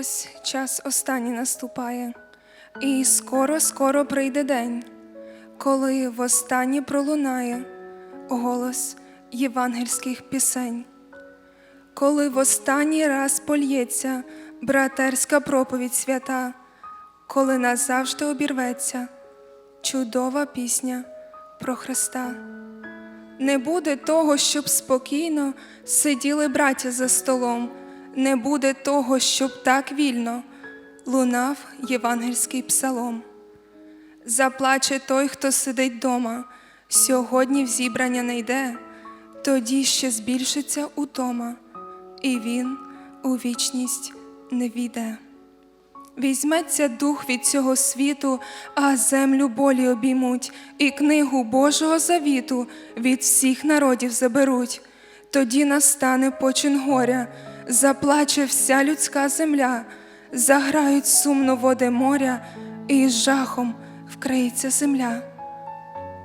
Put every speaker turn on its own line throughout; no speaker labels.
Ось час останній наступає, і скоро, скоро прийде день, коли востаннє пролунає голос євангельських пісень, коли в останній раз польється братерська проповідь свята, коли назавжди обірветься чудова пісня про Христа. Не буде того, щоб спокійно сиділи браття за столом, не буде того, щоб так вільно лунав євангельський псалом. Заплаче той, хто сидить дома, сьогодні в зібрання не йде, тоді ще збільшиться утома, і він у вічність не війде. Візьметься дух від цього світу, а землю болі обіймуть, і книгу Божого завіту від всіх народів заберуть. Тоді настане почин горя, заплаче вся людська земля, заграють сумно води моря, і з жахом вкриється земля.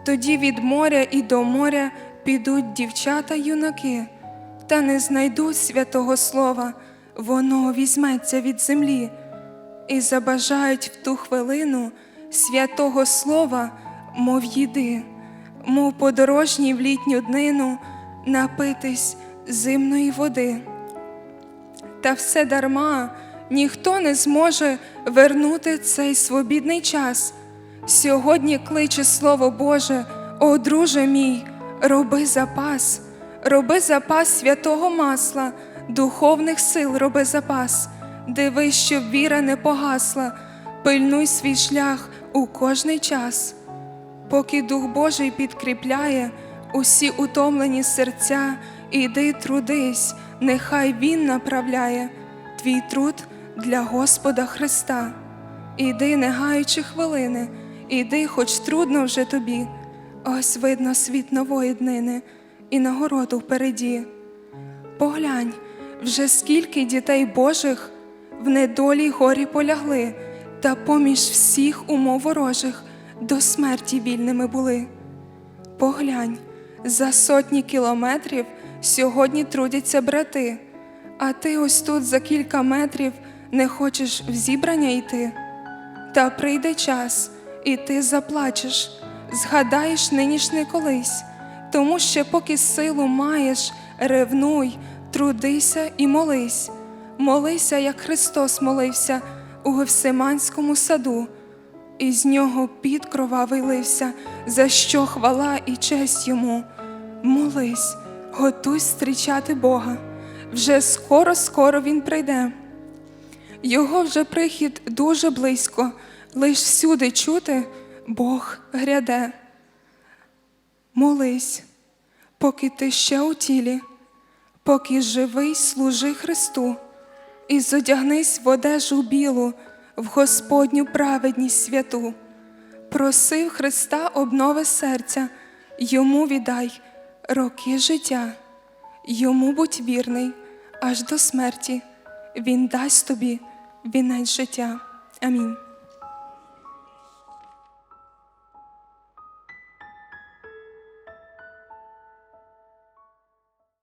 Тоді від моря і до моря підуть дівчата юнаки, та не знайдуть святого слова, воно візьметься від землі і забажають в ту хвилину святого слова, мов їди, мов подорожній в літню днину напитись зимної води. Та все дарма, ніхто не зможе вернути цей свобідний час. Сьогодні кличе Слово Боже, о друже мій, роби запас, роби запас святого масла, духовних сил роби запас, дивись, щоб віра не погасла, пильнуй свій шлях у кожний час. Поки Дух Божий підкріпляє усі утомлені серця, іди трудись, нехай Він направляє твій труд для Господа Христа. Іди, не гаючи хвилини, іди, хоч трудно вже тобі. Ось видно світ нової днини і нагороду впереді. Поглянь, вже скільки дітей Божих в недолі горі полягли, та поміж всіх умов ворожих до смерті вільними були. Поглянь, за сотні кілометрів сьогодні трудяться брати, а ти ось тут за кілька метрів не хочеш в зібрання йти. Та прийде час, і ти заплачеш, згадаєш нинішнє колись, тому що поки силу маєш, ревнуй, трудися і молись, молися, як Христос молився у Гевсиманському саду, і з нього під кровавий лився, за що хвала і честь йому. Молись, готуй зустрічати Бога, вже скоро, скоро Він прийде. Його вже прихід дуже близько, лиш всюди чути Бог гряде. Молись, поки ти ще у тілі, поки живий служи Христу, і зодягнись в одежу білу, в Господню праведність святу. Просив Христа обнови серця, йому віддай роки життя, йому будь вірний аж до смерті, Він дасть тобі вінець життя. Амінь.